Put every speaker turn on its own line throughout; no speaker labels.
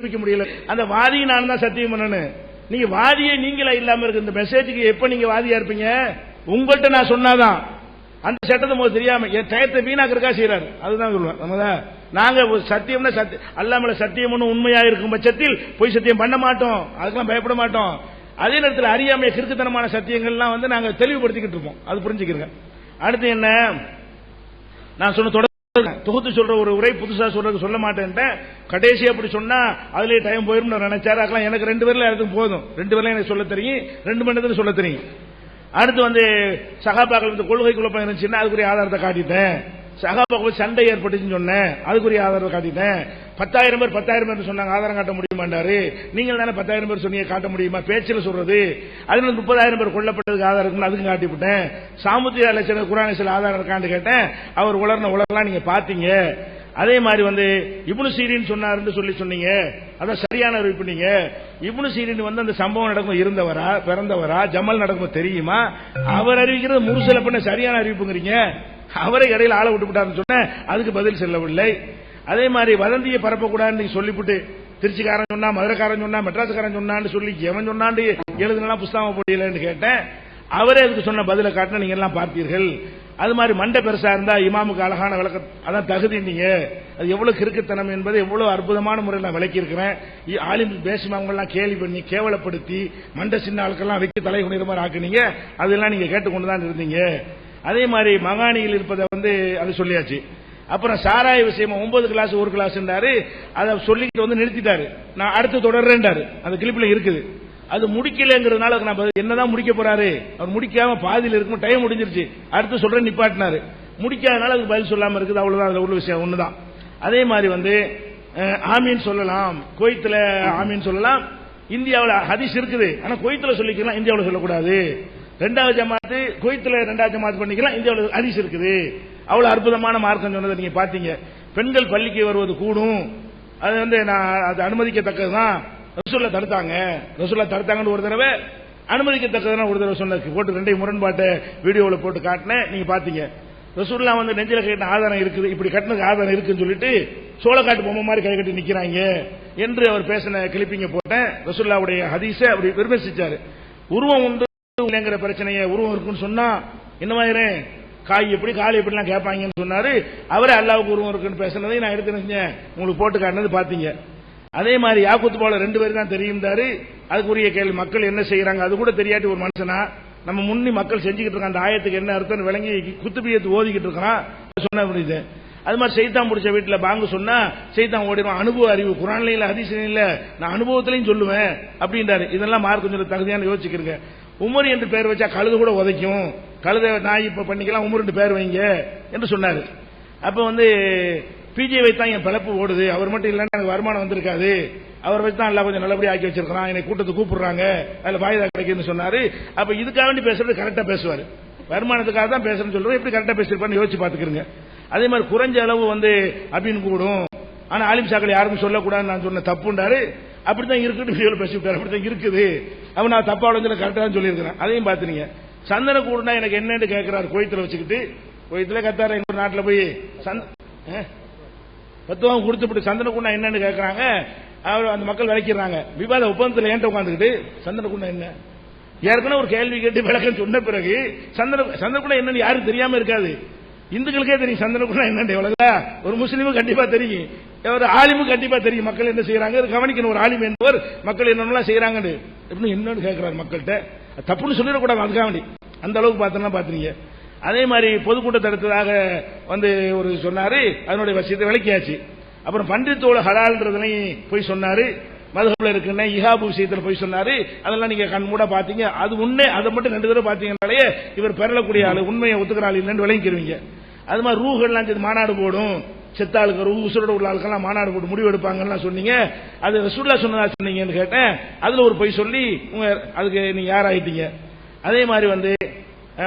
நிரூபிக்க முடியல. அந்த வாதியை நான் தான் சத்தியம் பண்ணணும். நீங்க வாதியே நீங்களா இல்லாம இருக்கு. இந்த மெசேஜுக்கு எப்ப நீங்க வாதியா இருப்பீங்க? உங்கள்கிட்ட நான் சொன்னாதான். அந்த சட்டத்தை போது தெரியாம என் டயத்தை வீணாக்கிறக்கா செய்யறாரு அதுதான் சொல்லுவேன் நம்ம நாங்க சத்தியம்னா சத்தியம் அல்லாமல சத்தியம் ஒண்ணு உண்மையா இருக்கும் பட்சத்தில் பொய் சத்தியம் பண்ண மாட்டோம். அதுக்கெல்லாம் பயப்பட மாட்டோம். அதே நேரத்தில் அறியாமைய கிறுக்குத்தனமான சத்தியங்கள்லாம் வந்து நாங்க தெளிவுபடுத்திக்கிட்டு இருப்போம். அது புரிஞ்சுக்கிறேன். அடுத்து என்ன? நான் சொன்ன தொகுத்து சொல்ற ஒரு உரை புதுசா சொல்றது சொல்ல மாட்டேன்ட்டேன் கடைசி அப்படி சொன்னா அதுலயே டைம் போயிரும் நினைச்சாரு. அதெல்லாம் எனக்கு ரெண்டு பேர்ல எல்லாத்துக்கும் போதும். ரெண்டு பேர்ல எனக்கு சொல்ல தெரியும். ரெண்டு மணி நேரத்துல சொல்ல தெரியும். அடுத்து வந்து சகாபாக்கள் வந்து கொள்கை குழப்பம் இருந்துச்சுன்னா அதுக்குரிய ஆதாரத்தை காட்டிட்டேன். சகாபாக்கள் சண்டை ஏற்பட்டுச்சுன்னு சொன்னேன். அதுக்குரிய ஆதாரத்தை காட்டிட்டேன். பத்தாயிரம் பேர் பத்தாயிரம் பேர் சொன்னாங்க ஆதாரம் காட்ட முடியுமாண்டாரு நீங்கள் தானே பத்தாயிரம் பேர் சொன்னீங்க காட்ட முடியுமா? பேச்சில் சொல்றது. அதனால முப்பதாயிரம் பேர் கொல்லப்பட்டதுக்கு ஆதாரம் இருக்குன்னு அதுக்கும் காட்டிவிட்டேன் சாமுத்திய லட்சண குரான சில ஆதாரம் இருக்கான்னு கேட்டேன். அவர் உலர்ன உலர்லாம் நீங்க பாத்தீங்க அதே மாதிரி வந்து இப்னு சீரின் சொன்னார்னு சொல்லி சொன்னீங்க. அதான் சரியான அறிவிப்பு நீங்க. இப்னு சீரின் வந்து அந்த சம்பவம் நடக்கும் இருந்தவரா பிறந்தவரா ஜமல் நடக்கும் தெரியுமா? அவர் அறிவிக்கிறது முருசல பண்ண சரியான அறிவிப்புங்கிறீங்க. அவரை இடையில ஆள விட்டுவிட்டாருன்னு சொன்ன அதுக்கு பதில் செல்லவில்லை. அதே மாதிரி வதந்தியை பரப்பக்கூடாதுன்னு சொல்லிவிட்டு திருச்சிக்காரன் சொன்னா மதுரைக்காரன் சொன்னா மெட்ராஸ்காரன் சொன்னான்னு சொல்லி எவன் சொன்னான்னு எழுதுனா புஸ்தகம் போடலன்னு கேட்டேன். அவரே அதுக்கு சொன்ன பதில காட்டின நீங்க எல்லாம் பார்த்தீர்கள். அது மாதிரி மண்டை பெருசா இருந்தா இமாமுக்கு அழகான விளக்க அதான் தகுதி நீங்க. அது எவ்வளவு கிறுக்குத்தனம் என்பதை எவ்வளவு அற்புதமான முறையில் நான் விளக்கியிருக்கிறேன். ஆலிம் பேசிமாவங்க கேலி பண்ணி கேவலப்படுத்தி மண்டை சின்ன ஆளுக்கெல்லாம் வைக்க தலை குனிற மாதிரி ஆக்குனீங்க. அதெல்லாம் நீங்க கேட்டுக்கொண்டு தான் இருந்தீங்க. அதே மாதிரி மகாணியில் இருப்பதை வந்து அது சொல்லியாச்சு. அப்புறம் சாராய விஷயமா ஒன்பது கிளாஸ் ஒரு கிளாஸ் அதை சொல்லிட்டு வந்து நிறுத்திட்டாரு. நான் அடுத்து தொடர்றேன்டாரு. அந்த கிளிப்ல இருக்குது. அது முடிக்கலங்கிறதுனால அதுக்கு நான் பதில் என்னதான் முடிக்க போறாரு? அவர் முடிக்காம பாதியில் இருக்கும் டைம் முடிஞ்சிருச்சு. அடுத்து சொல்றேன் நிப்பாட்டினாரு. முடிக்காதனால அதுக்கு பதில் சொல்லாம இருக்குது. அவ்வளவுதான். அதுல உள்ள விஷயம் ஒண்ணுதான். அதே மாதிரி வந்து ஆமீன் சொல்லலாம். குவைத்துல ஆமீன் சொல்லலாம். இந்தியாவில் ஹதிஸ் இருக்குது. ஆனா குவைத்துல சொல்லிக்கலாம் இந்தியாவில் சொல்லக்கூடாது. ரெண்டாவது ஜமாத்து குவைத்துல ரெண்டாவது ஜமாத் பண்ணிக்கலாம் இந்தியாவில் ஹதிஸ் இருக்குது. அவ்வளவு அற்புதமான மார்க்கம் சொன்னதை நீங்க பாத்தீங்க பெண்கள் பள்ளிக்கு வருவது கூடும். அது வந்து நான் அது அனுமதிக்கத்தக்கதுதான். ரசூல்லா தடுத்தாங்க. ரசூல்லா தடுத்தாங்கன்னு ஒரு தடவை அனுமதிக்கத்தக்கதுன்னு ஒரு தடவை சொன்ன போட்டு ரெண்டையும் முரண்பாட்டை வீடியோவில் போட்டு காட்டினேன். நீங்க பாத்தீங்க ரசூல்லா வந்து நெஞ்சில கட்டின ஆதாரம் இருக்குது. இப்படி கட்டினது ஆதாரம் இருக்குன்னு சொல்லிட்டு சோளக்காட்டு பொம்மை மாதிரி கை கட்டி நிக்கிறாங்க என்று அவர் பேசின கிளிப்பிங்க போட்டேன். ரசூல்லாவுடைய ஹதீஸை அப்படி விமர்சிச்சாரு. உருவம் உண்டு இல்லைங்கிற பிரச்சனையை உருவம் இருக்குன்னு சொன்னா என்ன காய் எப்படி கால் எப்படிலாம் கேட்பாங்கன்னு சொன்னாரு. அவரே அல்லாவுக்கு உருவம் இருக்குன்னு பேசுனதை நான் எடுத்து செஞ்சேன் உங்களுக்கு போட்டு காட்டினது பாத்தீங்க அதே மாதிரி யாக்குத்து போல ரெண்டு பேரும் தான் தெரியும்தாரு அதுக்குரிய கேள்வி மக்கள் என்ன செய்யறாங்க அது கூட தெரியாட்டி ஒரு மனுஷனா? நம்ம முன்னி மக்கள் செஞ்சுக்கிட்டு இருக்கோம் அந்த ஆயத்துக்கு என்ன அர்த்தம் விளங்கி குத்துபியத்து ஓதிக்கிட்டு இருக்கான் சொன்ன முடியுது அது மாதிரி செய்தான் பிடிச்ச வீட்டில் பாங்கு சொன்னா செய்தான் ஓடிடும் அனுபவ அறிவு குரான்ல இல்ல அதிசயம் இல்ல. நான் அனுபவத்திலையும் சொல்லுவேன். அப்படின்றாரு. இதெல்லாம் மார்க் கொஞ்சம் தகுதியான யோசிக்கிறீங்க உமர் என்று பேர் வச்சா கழுது கூட உதைக்கும். கழுத நாய் இப்ப பண்ணிக்கலாம் உமர் பேர் வைங்க என்று சொன்னாரு. அப்ப வந்து பிஜே வைத்தான் என் பிழப்பு ஓடுது. அவர் மட்டும் இல்லைன்னா எனக்கு வருமானம் வந்திருக்காது. அவர் வச்சு தான் எல்லாம் கொஞ்சம் நல்லபடியாக ஆக்கி வச்சிருக்கான் என்னை கூட்டத்தை கூப்பிடுறாங்க. அதுல வாய்தா கிடைக்குன்னு சொன்னாரு. அப்ப இதுக்காக வேண்டி பேசுறது கரெக்டா பேசுவாரு. வருமானத்துக்காக தான் பேசுறேன்னு சொல்றது. எப்படி கரெக்டா பேசிருப்பான்னு யோசிச்சு பாத்துக்கிறங்க அதே மாதிரி குறைஞ்ச அளவு வந்து அப்படின்னு கூடும். ஆனா ஆலிம் சாக்கள் யாருக்கும் சொல்லக்கூடாதுன்னு நான் சொன்ன தப்புண்டாரு. அப்படித்தான் இருக்குன்னு வீடியோல பேசி அப்படித்தான் இருக்குது. அவன் நான் தப்பா உடஞ்சல கரெக்டாக தான் சொல்லியிருக்கிறேன். அதையும் பாத்துறீங்க சந்தன கூடுனா எனக்கு என்னன்னு கேட்கிறார் கோயத்தில் வச்சுக்கிட்டு. கோயத்தில் கத்தார எங்க நாட்டில் போய் சந்த ஆ? பத்துவம் கொடுத்துட்டு சந்தன குண்டா என்னன்னு கேட்கறாங்க அவர் அந்த மக்கள் விளக்கிறாங்க விவாத ஒப்பந்தத்தில் ஏன்ட்ட உட்காந்துக்கிட்டு சந்தன குண்டா என்ன? ஏற்கனவே ஒரு கேள்வி கேட்டு விளக்கம் சொன்ன பிறகு சந்தன சந்தன குண்டா என்னன்னு யாரும் தெரியாம இருக்காது. இந்துக்களுக்கே தெரியும் சந்தன குண்டா என்னன்னு. எவ்வளவு ஒரு முஸ்லீமும் கண்டிப்பா தெரியும். ஒரு ஆலிமும் கண்டிப்பா தெரியும். மக்கள் என்ன செய்யறாங்க அது கவனிக்கணும். ஒரு ஆலிம் என்பவர் மக்கள் என்னென்னலாம் செய்யறாங்கன்னு எப்படின்னு என்னன்னு கேட்கிறார் மக்கள்கிட்ட. தப்புன்னு சொல்லிடக்கூடாது. அதுக்காக வேண்டி. அந்த அளவுக்கு பார்த்தோம்னா பாத்துறீங்க அதே மாதிரி பொதுக்கூட்டம் தடுத்ததாக வந்து ஒரு சொன்னாரு. அதனுடைய விஷயத்தை விளக்கியாச்சு. அப்புறம் பன்றித்தோடு ஹலால்ன்றதுலையும் போய் சொன்னாரு. மதுகப்ல இருக்குன்னு இஹாபு விஷயத்தில் போய் சொன்னாரு. அதெல்லாம் நீங்க கண் மூட பாத்தீங்க. அது உண்மை. அதை மட்டும் ரெண்டு தடவை பாத்தீங்கனாலே இவர் பெறலக்கூடிய ஆளு உண்மையை ஒத்துக்கிற ஆள் இல்லைன்னு விளங்கிக்கிறீங்க அது மாதிரி ரூகள்லாம் மாநாடு போடும். செத்தாளுக்கு ஒரு உசுரோட உள்ள ஆளுக்கெல்லாம் மாநாடு போட்டு முடிவு எடுப்பாங்கன்னு சொன்னீங்க. அது ரசூல்லா சொன்னதா சொன்னீங்கன்னு கேட்டேன். அதுல ஒரு பொய் சொல்லி உங்க அதுக்கு நீங்க யாராயிட்டீங்க? அதே மாதிரி வந்து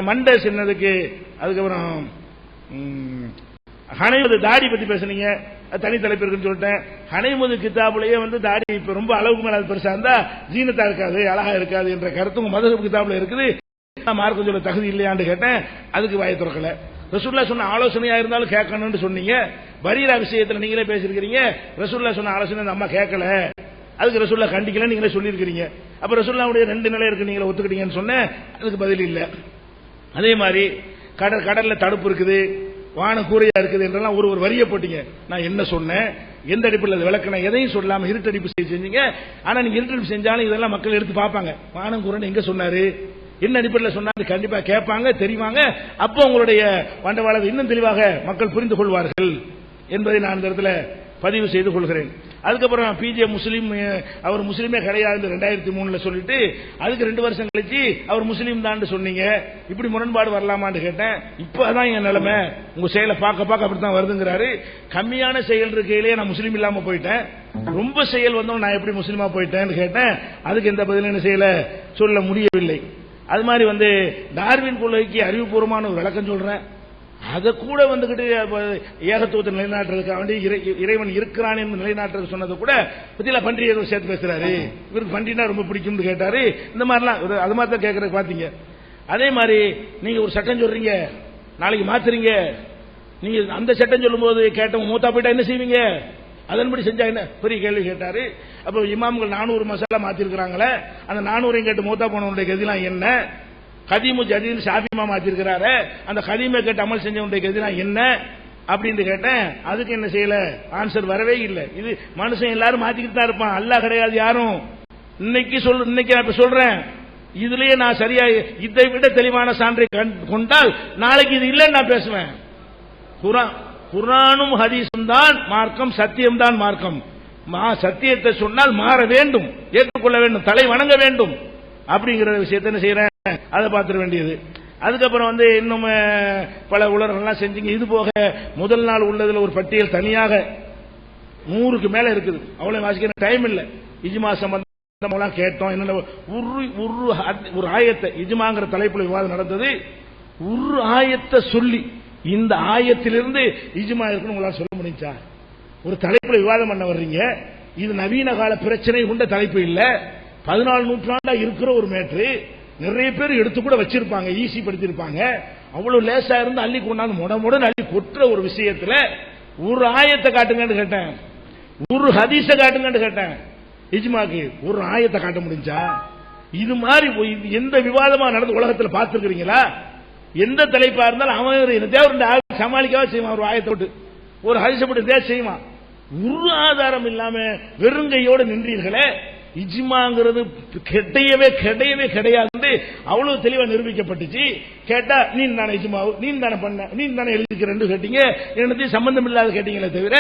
மண்டை சின்னதுக்கு அதுக்கப்புறம் ஹனைமது தாடி பத்தி பேசுனீங்க. தனி தலைப்பு இருக்குன்னு சொல்லிட்டேன். ஹனைமது கிதாபுலயே வந்து தாடி இப்ப ரொம்ப அளவுக்கு மேல அது பெருசா இருந்தா ஜீனத்தா இருக்காது அழகா இருக்காது என்ற கருத்து உங்க மத கிதாபுல இருக்குது. நான் மார்க்கம் சொல்ல தகுதி இல்லையான்னு கேட்டேன். அதுக்கு வாயை திறக்கல. ரசூல்லா சொன்ன ஆலோசனையா இருந்தாலும் கேட்கணும்னு சொன்னீங்க. பரீரா விஷயத்துல நீங்களே பேசிருக்கிறீங்க ரசூல்லா சொன்ன ஆலோசனை அந்த அம்மா கேட்கல. அதுக்கு ரசூல்லா கண்டிக்கல நீங்களே சொல்லியிருக்கிறீங்க. அப்ப ரசூல்லாவுடைய ரெண்டு நிலை இருக்கு நீங்களே ஒத்துக்கிட்டீங்கன்னு சொன்னேன். அதுக்கு பதில் இல்ல. அதே மாதிரி கடல் கடல்ல தடுப்பு இருக்குது வானம் கூரையா இருக்குது என்றெல்லாம் ஒரு ஒரு வரிய போட்டீங்க. நான் என்ன சொன்னேன்? எந்த அடிப்பில் அது எதையும் சொல்லாம இருட்டடிப்பு செஞ்சீங்க. ஆனா நீங்க இருட்டடிப்பு செஞ்சாலும் இதெல்லாம் மக்கள் எடுத்து பார்ப்பாங்க. வானம் கூரைன்னு எங்க சொன்னாரு? என்ன அடிப்படையில் சொன்னாங்க கண்டிப்பா கேட்பாங்க தெரிவாங்க. அப்போ உங்களுடைய வண்டவாளத்தை இன்னும் தெளிவாக மக்கள் புரிந்து கொள்வார்கள் என்பதை நான் இந்த இடத்துல பதிவு செய்து கொள்கிறேன். அதுக்கப்புறம் பிஜே முஸ்லீம் அவர் முஸ்லீமே கிடையாது ரெண்டாயிரத்தி மூணுல சொல்லிட்டு அதுக்கு ரெண்டு வருஷம் கழிச்சு அவர் முஸ்லீம் தான் சொன்னீங்க. இப்படி முரண்பாடு வரலாமான்னு கேட்டேன். இப்பதான் என் நிலைமை. உங்க செயலை பார்க்க பார்க்க அப்படித்தான் வருதுங்கிறாரு. கம்மியான செயல் இருக்கையிலேயே நான் முஸ்லீம் இல்லாம போயிட்டேன். ரொம்ப செயல் வந்தோம் நான் எப்படி முஸ்லீமா போயிட்டேன்னு கேட்டேன். அதுக்கு எந்த பதிலும் என்ன செய்யல? சொல்ல முடியவில்லை. அது மாதிரி வந்து டார்வின் கொள்கைக்கு அறிவுபூர்வமான ஒரு விளக்கம் சொல்றேன். அதை கூட வந்துகிட்டு ஏகத்துவத்தை நிலைநாட்டுறதுக்காக வேண்டி இறை- இறைவன் இருக்கிறான் என்று நிலைநாட்டுறது சொன்னதை கூட பத்தியில பன்றி ஏதோ சேர்த்து பேசுறாரு. இவருக்கு பன்றினா ரொம்ப பிடிக்கும்னு கேட்டாரு. இந்த மாதிரிலாம் அது மாதிரி தான் கேட்கறது பாத்தீங்க. அதே மாதிரி நீங்க ஒரு சட்டம் சொல்றீங்க நாளைக்கு மாத்துறீங்க. நீங்க அந்த சட்டம் சொல்லும்போது கேட்டவங்க மூத்தா போயிட்டா என்ன செய்வீங்க? அதன்படி செஞ்சா என்ன? பெரிய கேள்வி கேட்டாரு. அப்ப இமாம்கள் நானூறு மசாலா மாத்திருக்கிறாங்களே அந்த நானூறையும் கேட்டு மூத்தா போனவனுடைய கதிலாம் என்ன? கதீமு ஜதீம் ஷாஃபிமா மாத்திருக்கிறாரு அந்த கதீமை கேட்டு அமல் செஞ்சவனுடைய கதிலாம் என்ன? அப்படின்னு கேட்டேன். அதுக்கு என்ன செய்யல? ஆன்சர் வரவே இல்லை. இது மனுஷன் எல்லாரும் மாத்திக்கிட்டு தான் இருப்பான். அல்லா கிடையாது யாரும். இன்னைக்கு சொல் இன்னைக்கு நான் சொல்றேன். இதுலயே நான் சரியா இதை விட தெளிவான சான்றை கொண்டால் நாளைக்கு இது இல்லைன்னு நான் பேசுவேன். குரான் குரானும் ஹதீஸும் தான் மார்க்கம் சத்தியம் தான் மார்க்கம். மா சத்தியத்தை சொன்னால் மாற வேண்டும் ஏற்றுக்கொள்ள வேண்டும் தலை வணங்க வேண்டும். அப்படிங்கிற விஷயத்தை என்ன செய்யறேன் அதை பார்த்துட வேண்டியது. அதுக்கப்புறம் வந்து இன்னும் பல உலகங்கள்லாம் செஞ்சீங்க. இது போக முதல் நாள் உள்ளதுல ஒரு பட்டியல் தனியாக நூறுக்கு மேல இருக்குது. அவ்வளவு வாசிக்கிற டைம் இல்ல. இஜ்மா சம்பந்தம் கேட்டோம். என்னென்ன உரு உரு ஒரு ஆயத்தை இஜ்மாங்கிற தலைப்புல விவாதம் நடந்தது. ஒரு ஆயத்தை சொல்லி இந்த ஆயத்திலிருந்து இஜ்மா இருக்குன்னு உங்களால் சொல்ல முடிஞ்சா? ஒரு தலைப்புல விவாதம் பண்ண வர்றீங்க. இது நவீன கால பிரச்சனை கொண்ட தலைப்பு இல்ல. பதினாலு நூற்றாண்டா இருக்கிற ஒரு மேட்ரு. நிறைய பேர் எடுத்து கூட வச்சிருப்பாங்க ஈஸி படுத்திருப்பாங்க அவ்வளவு லேசா இருந்து அள்ளி கொண்டாந்து முட முடன் அள்ளி கொட்டுற ஒரு விஷயத்துல ஒரு ஆயத்தை காட்டுங்கன்னு கேட்டேன். ஒரு ஹதீச காட்டுங்கன்னு கேட்டேன். இஜ்மாக்கு ஒரு ஆயத்தை காட்ட முடிஞ்சா? இது மாதிரி போய் இது எந்த விவாதமா நடந்து உலகத்தில் பார்த்திருக்கிறீங்களா? எந்த தலைப்பா இருந்தாலும் அவன் தேவருடைய ரெண்டு சமாளிக்கவா செய்வான் ஒரு ஆயத்தை விட்டு ஒரு ஹரிசப்பட்டு போட்டு செய்வான். ஒரு ஆதாரம் இல்லாம வெறுங்கையோடு நின்றீர்களே இஜ்மாங்கிறது கிடையவே கிடையவே கிடையாது அவ்வளவு தெளிவா நிரூபிக்கப்பட்டுச்சு. கேட்டா நீ தானே இஜ்மா நீ தானே பண்ண நீ தானே எழுதிக்கிறேன்னு கேட்டீங்க. என்னத்தையும் சம்பந்தம் இல்லாத கேட்டீங்களே தவிர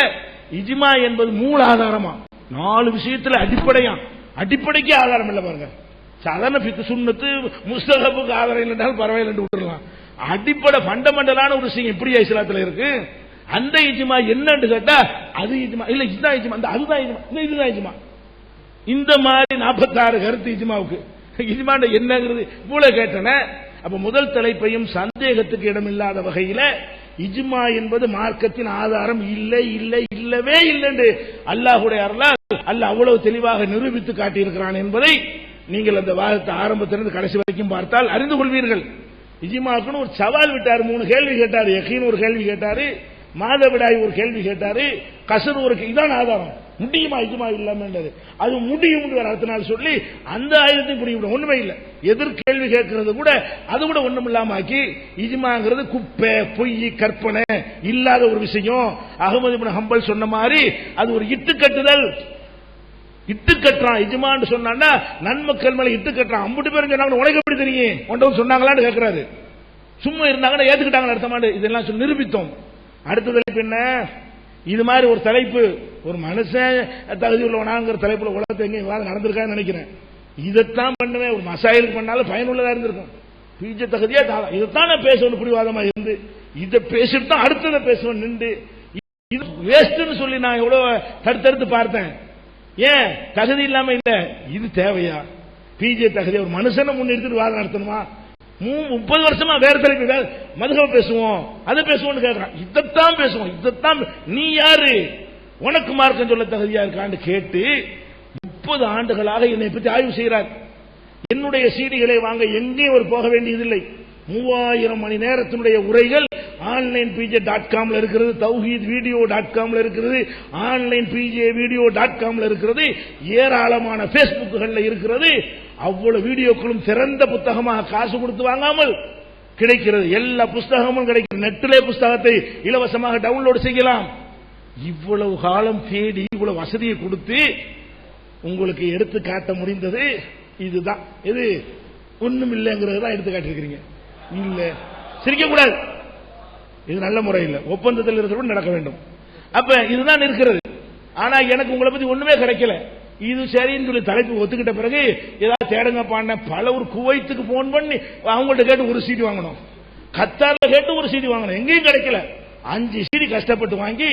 இஜ்மா என்பது மூல ஆதாரமா? நாலு விஷயத்துல அடிப்படையா? அடிப்படைக்கு ஆதாரம் இல்லை பாருங்க. சாதாரண சுண்ணத்து முஸ்தகப்புக்கு ஆதாரம் இல்லைன்றாலும் பரவாயில்லைன்னு விட்டுறலாம். அடிப்படை ஃபண்டமெண்டலான ஒரு விஷயம் எப்படி இஸ்லாத்துல இருக்கு? அந்த இஜ்மா என்னன்னு கேட்டா அது இஜ்மா. இல்ல இதுதான் இஜ்மா. அந்த அதுதான் இஜ்மா. இல்ல இதுதான் இஜ்மா. இந்த மாதிரி நாற்பத்தாறு கருத்து இஜ்மாவுக்கு. இஜ்மாண்ட என்னங்கிறது இவ்வளவு கேட்டன. அப்ப முதல் தலைப்பையும் சந்தேகத்துக்கு இடமில்லாத வகையில இஜ்மா என்பது மார்க்கத்தின் ஆதாரம் இல்லை இல்லை இல்லவே இல்லை என்று அல்லாஹுடைய அருளால் அல்ல அவ்வளவு தெளிவாக நிரூபித்து காட்டியிருக்கிறான் என்பதை நீங்கள் அந்த வாதத்தை ஆரம்பத்திலிருந்து கடைசி வரைக்கும் பார்த்தால் அறிந்து கொள்வீர்கள். இஜிமாக்குன்னு ஒரு சவால் விட்டார் மூணு கேள்வி கேட்டாரு யக்கீன் ஒரு கேள்வி கேட்டாரு மாதவிடாய் ஒரு கேள்வி கேட்டாரு கசர் ஒரு கே- இதான் ஆதாரம். முடியுமா இஜ்மா இல்லாமன்றது. அது முடியும் அடுத்த நாள் சொல்லி அந்த ஆயுதத்தையும் புரியும் ஒண்ணுமே இல்லை. எதிர் கேள்வி கேட்கறது கூட அது கூட ஒண்ணும் இல்லாம ஆக்கி இஜ்மாங்கிறது குப்பை பொய் கற்பனை இல்லாத ஒரு விஷயம். அகமது ஹம்பல் சொன்ன மாதிரி அது ஒரு இட்டு கட்டுதல் இட்டு கட்டுறான் எஜமான்னு சொன்னான்னா நன்மக்கள் மேல இட்டு கட்டுறான் அம்புட்டு பேரும் சொன்னாங்க உனக்கு எப்படி தெரியும்? ஒன்றவங்க சொன்னாங்களான்னு கேட்கிறாரு சும்மா இருந்தாங்கன்னா ஏத்துக்கிட்டாங்க அடுத்த மாடு இதெல்லாம் சொல்லி நிரூபித்தோம். அடுத்த தலைப்பு என்ன? இது மாதிரி ஒரு தலைப்பு. ஒரு மனுஷன் தகுதி உள்ளவனாங்கிற தலைப்புல உலகத்தை எங்க விவாதம் நடந்திருக்கான்னு நினைக்கிறேன். இதைத்தான் பண்ணுவேன். ஒரு மசாயலுக்கு பண்ணாலும் பயனுள்ளதா இருந்திருக்கும். பீஜ தகுதியா தாளம் இதைத்தான் நான் பேசணும் பிடிவாதமா இருந்து. இதை பேசிட்டு தான் அடுத்ததை பேசணும் நின்று. இது வேஸ்ட்னு சொல்லி நான் எவ்வளவு தடுத்தடுத்து பார்த்தேன். ஏன்? தகுதி இல்லாம இல்ல. இது தேவையா? பிஜே தகுதி ஒரு மனுஷனை முன்னிறுத்திட்டு வாதம் நடத்தணுமா? மூ- முப்பது வருஷமா வேற தலைப்பு மதுகவ பேசுவோம். அதை பேசுவோம்னு கேட்கிறான் இதைத்தான் பேசுவோம். இதைத்தான் நீ யாரு? உனக்கு மார்க்கம் சொல்ல தகுதியா இருக்கான்னு கேட்டு முப்பது ஆண்டுகளாக என்னை பற்றி ஆய்வு செய்கிறார். என்னுடைய சீடிகளை வாங்க எங்கேயும் அவர் போக வேண்டியதில்லை. மூவாயிரம் மணி நேரத்தினுடைய உரைகள் ஆன்லைன் பிஜே டாட் காம்ல இருக்கிறது தௌஹீத் வீடியோ டாட் காம்ல இருக்கிறது ஆன்லைன் பிஜே வீடியோ டாட் காம்ல இருக்கிறது ஏராளமான பேஸ்புக்குகள்ல இருக்கிறது. அவ்வளவு வீடியோக்களும் சிறந்த புத்தகமாக காசு கொடுத்து வாங்காமல் கிடைக்கிறது. எல்லா புஸ்தகமும் கிடைக்கிறது நெட்டிலே புஸ்தகத்தை இலவசமாக டவுன்லோட் செய்யலாம். இவ்வளவு காலம் தேடி இவ்வளவு வசதியை கொடுத்து உங்களுக்கு எடுத்து காட்ட முடிந்தது இதுதான். இது ஒண்ணும் இல்லைங்கிறது தான் எடுத்து காட்டிருக்கிறீங்க இல்ல. சிரிக்க கூடாது. இது நல்ல முறையில் ஒப்பந்தத்தில் இருக்கிறவங்க நடக்க வேண்டும். அப்ப இதுதான் இருக்கிறது. ஆனா எனக்கு உங்களை பத்தி ஒண்ணுமே கிடைக்கல. இது சரின்னு சொல்லி தலைப்பு ஒத்துக்கிட்ட பிறகு ஏதாவது தேடுங்க பாண்ட பல ஒரு குவைத்துக்கு போன் பண்ணி அவங்கள்ட்ட கேட்டு ஒரு சீடி வாங்கணும். கத்தார்ல கேட்டு ஒரு சீடி வாங்கணும். எங்கேயும் கிடைக்கல. அஞ்சு சீடி கஷ்டப்பட்டு வாங்கி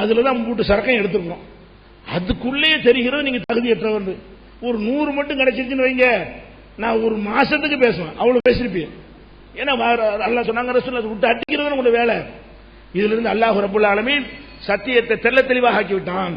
அதுல தான் மூட்டு சரக்கம் எடுத்துருக்கணும் அதுக்குள்ளேயே தெரிகிறது நீங்க தகுதியற்றவர் ஒரு நூறு மட்டும் கிடைச்சிருச்சுன்னு வைங்க. நான் ஒரு மாசத்துக்கு பேசுவேன். அவ்வளவு பேசிருப்பேன் ஏன்னா அல்லாஹ் சொன்னாங்க ரசூல் விட்டு அடிக்கிறது உங்களோட வேலை. இதுல இருந்து அல்லாஹ் ரபுல் ஆலமீன் சத்தியத்தை தெள்ள தெளிவாக ஆக்கி விட்டான்